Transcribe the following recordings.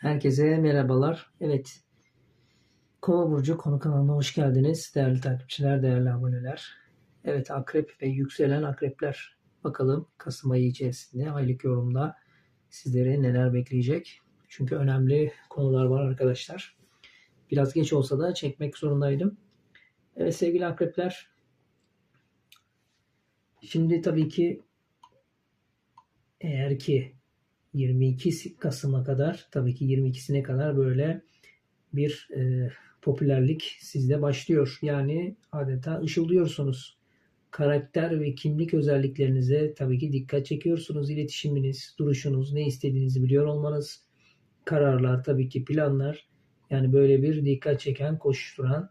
Herkese merhabalar. Evet. Kova Burcu konu kanalına hoş geldiniz. Değerli takipçiler, değerli aboneler. Evet akrep ve yükselen akrepler. Bakalım Kasım ayı içerisinde aylık yorumda sizlere neler bekleyecek. Çünkü önemli konular var arkadaşlar. Biraz geç olsa da çekmek zorundaydım. Evet sevgili akrepler. Şimdi tabii ki eğer ki 22 Kasım'a kadar tabii ki 22'sine kadar böyle bir e, popülerlik sizde başlıyor. Yani adeta ışıldıyorsunuz. Karakter ve kimlik özelliklerinize tabii ki dikkat çekiyorsunuz. İletişiminiz, duruşunuz, ne istediğinizi biliyor olmanız, kararlar, tabii ki planlar. Yani böyle bir dikkat çeken, koşturan,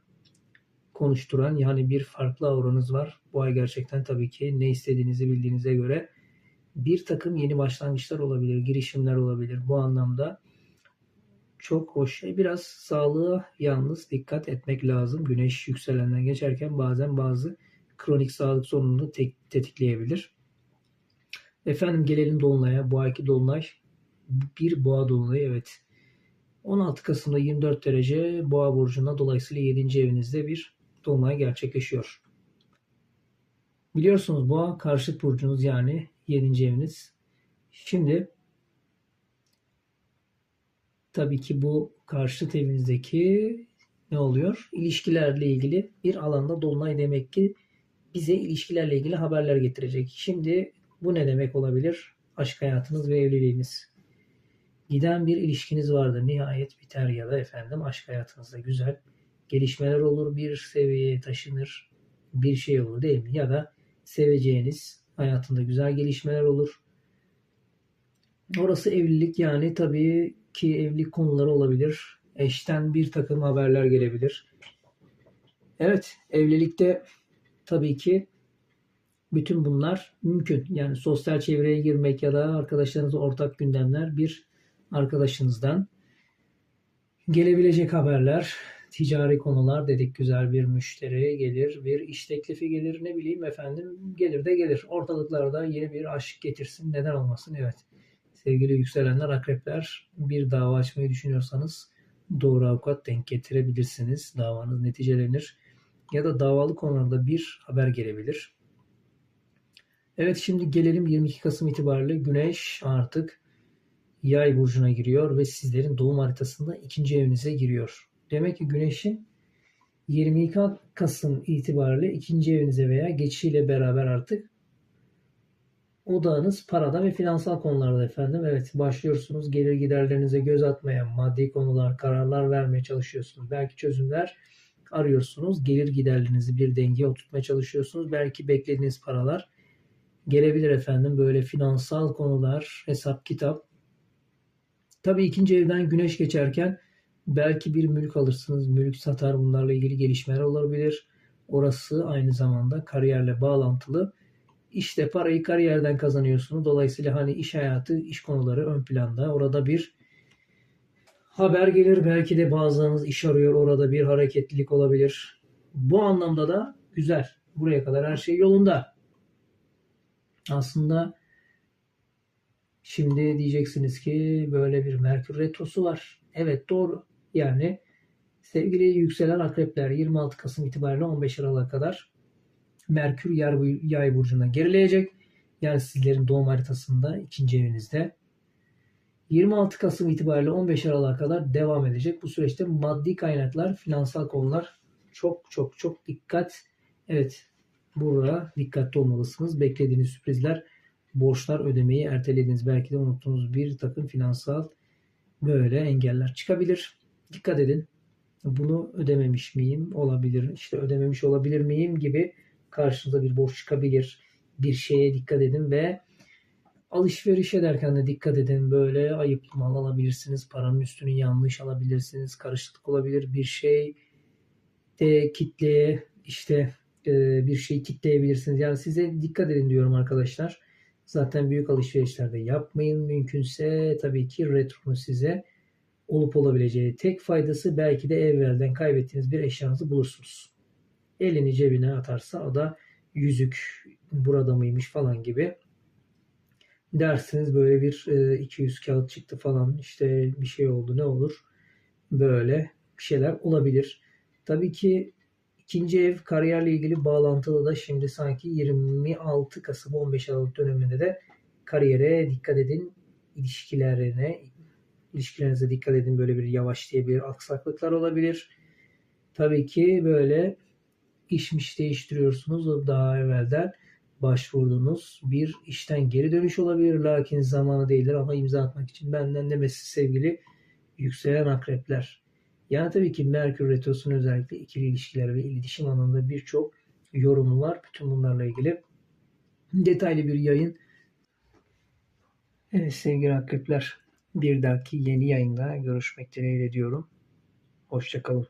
konuşturan yani bir farklı auranız var. Bu ay gerçekten tabii ki ne istediğinizi bildiğinize göre bir takım yeni başlangıçlar olabilir, girişimler olabilir. Bu anlamda çok hoş. E, biraz sağlığa yalnız dikkat etmek lazım. Güneş yükselenden geçerken bazen bazı kronik sağlık sorununu te- tetikleyebilir. Efendim gelelim Dolunay'a. Bu ayki Dolunay bir boğa dolunayı evet. 16 Kasım'da 24 derece boğa burcunda dolayısıyla 7. evinizde bir dolunay gerçekleşiyor. Biliyorsunuz boğa karşıt burcunuz yani 7. eviniz. Şimdi tabii ki bu karşıt evinizdeki ne oluyor? İlişkilerle ilgili bir alanda dolunay demek ki bize ilişkilerle ilgili haberler getirecek. Şimdi bu ne demek olabilir? Aşk hayatınız ve evliliğiniz. Giden bir ilişkiniz vardır. Nihayet biter ya da efendim aşk hayatınızda güzel gelişmeler olur. Bir seviyeye taşınır. Bir şey olur değil mi? Ya da seveceğiniz hayatında güzel gelişmeler olur. Orası evlilik yani tabii ki evlilik konuları olabilir. Eşten bir takım haberler gelebilir. Evet evlilikte tabii ki bütün bunlar mümkün. Yani sosyal çevreye girmek ya da arkadaşlarınızla ortak gündemler bir arkadaşınızdan gelebilecek haberler, ticari konular dedik güzel bir müşteri gelir, bir iş teklifi gelir ne bileyim efendim gelir de gelir. Ortalıklarda yeni bir aşk getirsin neden olmasın evet. Sevgili yükselenler akrepler bir dava açmayı düşünüyorsanız doğru avukat denk getirebilirsiniz. Davanız neticelenir ya da davalı konularda bir haber gelebilir. Evet şimdi gelelim 22 Kasım itibariyle Güneş artık Yay burcuna giriyor ve sizlerin doğum haritasında ikinci evinize giriyor. Demek ki Güneş'in 22 Kasım itibariyle ikinci evinize veya geçişiyle beraber artık odağınız parada ve finansal konularda efendim. Evet başlıyorsunuz gelir giderlerinize göz atmaya, maddi konular, kararlar vermeye çalışıyorsunuz. Belki çözümler arıyorsunuz. Gelir giderlerinizi bir dengeye oturtmaya çalışıyorsunuz. Belki beklediğiniz paralar gelebilir efendim. Böyle finansal konular, hesap kitap. Tabii ikinci evden güneş geçerken belki bir mülk alırsınız. Mülk satar bunlarla ilgili gelişmeler olabilir. Orası aynı zamanda kariyerle bağlantılı. İşte parayı kariyerden kazanıyorsunuz. Dolayısıyla hani iş hayatı, iş konuları ön planda. Orada bir haber gelir. Belki de bazılarınız iş arıyor. Orada bir hareketlilik olabilir. Bu anlamda da güzel. Buraya kadar her şey yolunda. Aslında şimdi diyeceksiniz ki böyle bir Merkür Retrosu var. Evet doğru. Yani sevgili yükselen akrepler 26 Kasım itibariyle 15 Aralık'a kadar Merkür yay burcuna gerileyecek. Yani sizlerin doğum haritasında ikinci evinizde. 26 Kasım itibariyle 15 Aralık'a kadar devam edecek. Bu süreçte maddi kaynaklar, finansal konular çok çok çok dikkat. Evet burada dikkatli olmalısınız. Beklediğiniz sürprizler, borçlar ödemeyi ertelediğiniz, belki de unuttuğunuz bir takım finansal böyle engeller çıkabilir. Dikkat edin. Bunu ödememiş miyim? Olabilir. İşte ödememiş olabilir miyim gibi karşınıza bir borç çıkabilir. Bir şeye dikkat edin ve alışveriş ederken de dikkat edin. Böyle ayıp mal alabilirsiniz. Paranın üstünü yanlış alabilirsiniz. Karışıklık olabilir. Bir şey de kitleye işte e, bir şey kitleyebilirsiniz. Yani size dikkat edin diyorum arkadaşlar. Zaten büyük alışverişlerde yapmayın. Mümkünse tabii ki retro size olup olabileceği tek faydası belki de evvelden kaybettiğiniz bir eşyanızı bulursunuz. Elini cebine atarsa o da yüzük burada mıymış falan gibi dersiniz böyle bir e, 200 kağıt çıktı falan işte bir şey oldu ne olur böyle bir şeyler olabilir. Tabii ki ikinci ev kariyerle ilgili bağlantılı da şimdi sanki 26 Kasım 15 Aralık döneminde de kariyere dikkat edin ilişkilerine ilişkilerinize dikkat edin böyle bir yavaşlayabilir aksaklıklar olabilir. Tabii ki böyle işmiş değiştiriyorsunuz daha evvelden başvurduğunuz bir işten geri dönüş olabilir. Lakin zamanı değildir ama imza atmak için benden demesi sevgili yükselen akrepler. Yani tabii ki Merkür Retrosu'nun özellikle ikili ilişkiler ve iletişim alanında birçok yorumu var. Bütün bunlarla ilgili detaylı bir yayın. Evet sevgili akrepler bir dahaki yeni yayında görüşmek dileğiyle diyorum. Hoşçakalın.